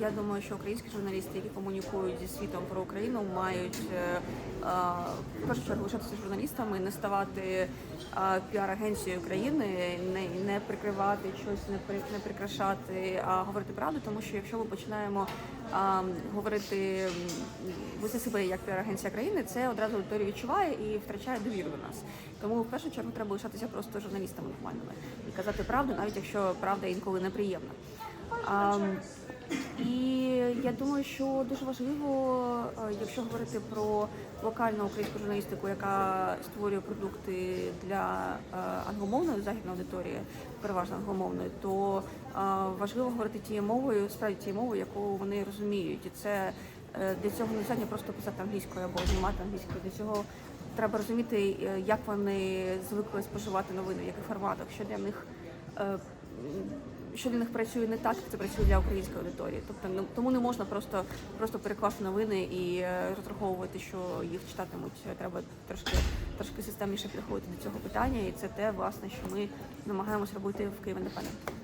я думаю, що українські журналісти, які комунікують зі світом про Україну, мають е, е, в першу чергу лишатися журналістами, не ставати е, піар-агенцією України, не, не прикривати щось, не, при, не прикрашати, а говорити правду, тому що якщо ми починаємо говорити вести себе як піар-агенція країни, це одразу аудиторія відчуває і втрачає довіру до нас. Тому в першу чергу треба лишатися просто журналістами нормальними і казати правду, навіть якщо правда інколи неприємна. А, і я думаю, що дуже важливо, е, якщо говорити про локальну українську журналістику, яка створює продукти для е, англомовної західної аудиторії, переважно англомовної, то е, важливо говорити тією мовою, справді тією мовою, яку вони розуміють. І це для цього не достатньо просто писати англійською або знімати англійською. Для цього треба розуміти, як вони звикли споживати новини, в яких форматах, що для них. Що для них працює не так, як це працює для української аудиторії. Тобто не тому не можна просто просто перекласти новини і е, розраховувати, що їх читатимуть. Треба трошки трошки системніше підходити до цього питання, і це те, власне, що ми намагаємось робити в Києві Independent.